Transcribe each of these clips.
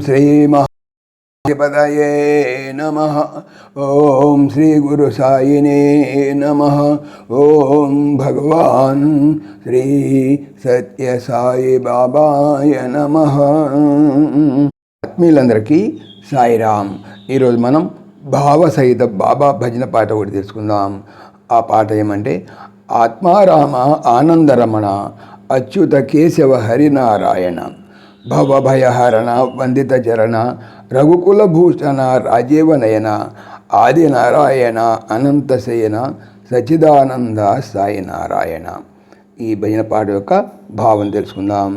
శ్రీ మహాధిపతయే నమ. ఓం శ్రీ గురు సాయినే నమ. ఓం భగవాన్ శ్రీ సత్య సాయి బాబాయ నమ. ఆత్మీయులందరికీ సాయిరామ్ ఈరోజు మనం భావసహిత బాబా భజన పాట ఒకటి తెలుసుకుందాం. ఆ పాట ఏమంటే ఆత్మారామ ఆనందరమణ అచ్యుత కేశవ హరినారాయణ. భవభయహరణ వందిత చరణ రఘుకుల భూషణ రాజీవ నయన ఆది నారాయణ అనంతశయన సచిదానంద సాయి నారాయణ ఈ భజన పాట యొక్క భావం తెలుసుకుందాం.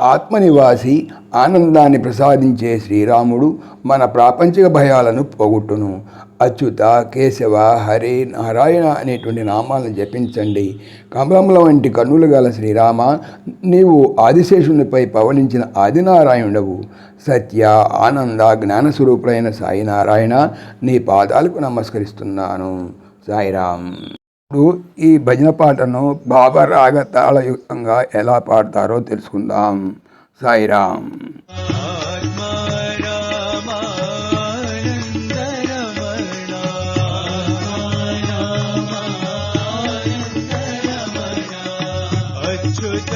ఆత్మనివాసి ఆనందాన్ని ప్రసాదించే శ్రీరాముడు మన ప్రాపంచిక భయాలను పోగొట్టును. అచ్యుత కేశవ హరి నారాయణ అనేటువంటి నామాలను జపించండి. కమలముల వంటి కన్నులు గల శ్రీరామ నీవు ఆదిశేషునిపై పవలించిన ఆదినారాయణుడవు. సత్య ఆనంద జ్ఞానస్వరూపుడైన సాయినారాయణ నీ పాదాలకు నమస్కరిస్తున్నాను. సాయిరామ్. ఇప్పుడు ఈ భజన పాటను భావరాగ తాళయుక్తంగా ఎలా పాడతారో తెలుసుకుందాం. సాయిరామ్. అచ్యుత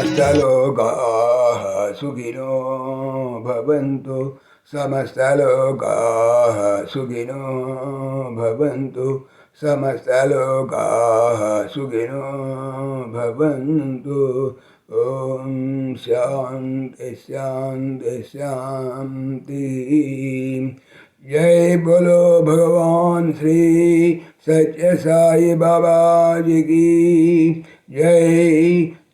సమస్తలోకా సుఖినో భవంతు సమస్తలోకా సుఖినో భవంతు సమస్తలోకా సుఖినో భవంతు ఓం శాంతి శాంతి శాంతి जय बोलो भगवान श्री सत्य साई बाबा जी की जय